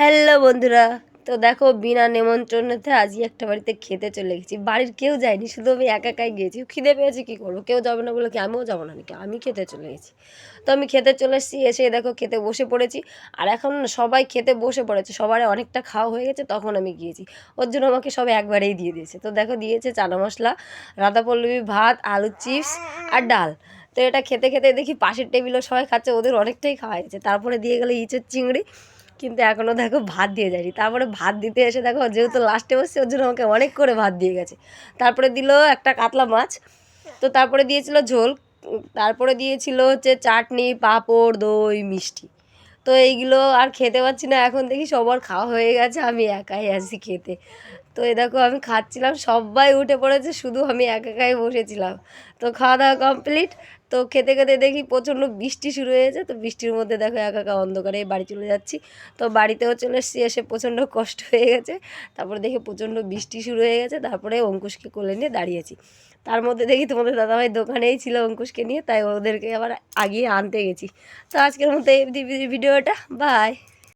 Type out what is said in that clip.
Hello বন্ধুরা, তো দেখো বিনা নেমন্ত্রণেতে আজই একটা বাড়িতে খেতে চলে গেছি। বাড়ির কেউ যায়নি, শুধু আমি একা একাই গিয়েছি। খিদে পেয়েছি, কী করব? কেউ যাবে না বলে কি আমিও যাব না নাকি? আমি খেতে চলে গেছি। তো আমি খেতে চলে এসেছি, এসে দেখো খেতে বসে পড়েছি। আর এখন সবাই খেতে বসে পড়েছে, সবার অনেকটা খাওয়া হয়ে গেছে, তখন আমি গিয়েছি। ওর জন্য আমাকে সবাই একবারেই দিয়ে দিয়েছে। তো দেখো দিয়েছে চানা মশলা রাধা পল্লবী ভাত আলুর চিপস আর ডাল। তো এটা খেতে খেতে দেখি পাশের টেবিলও সবাই খাচ্ছে, ওদের অনেকটাই খাওয়া গেছে। তারপরে দিয়ে গেলো ইঁচের চিংড়ি। কিন্তু এখনও দেখো ভাত দিয়ে যায়নি। তারপরে ভাত দিতে এসে দেখো যেহেতু লাস্টে বসছে, ওর জন্য আমাকে অনেক করে ভাত দিয়ে গেছে। তারপরে দিল একটা কাতলা মাছ। তো তারপরে দিয়েছিল ঝোল, তারপরে দিয়েছিল হচ্ছে চাটনি, পাঁপড়, দই, মিষ্টি। তো এইগুলো আর খেতে পাচ্ছি না, এখন দেখি সবার খাওয়া হয়ে গেছে, আমি একাই আছি খেতে। তো এ দেখো আমি খাচ্ছিলাম, সবাই উঠে পড়েছে, শুধু আমি একা একাই বসেছিলাম। তো খাওয়া দাওয়া কমপ্লিট তো খেতে খেতে দেখি প্রচণ্ড বৃষ্টি শুরু হয়েছে, তো বৃষ্টির মধ্যে দেখো একা একা অন্ধকারে বাড়ি চলে যাচ্ছি। তো বাড়িতেও চলে এসেছি, এসে প্রচণ্ড কষ্ট হয়ে গেছে। তারপরে দেখি প্রচণ্ড বৃষ্টি শুরু হয়ে গেছে, তারপরে অঙ্কুশকে কোলে নিয়ে দাঁড়িয়েছি। তার মধ্যে দেখি তোমাদের দাদাভাই দোকানেই ছিল অঙ্কুশকে নিয়ে, তাই ওদেরকে আবার আগিয়ে আনতে গেছি। তো আজকের মতো এই ভিডিওটা বাই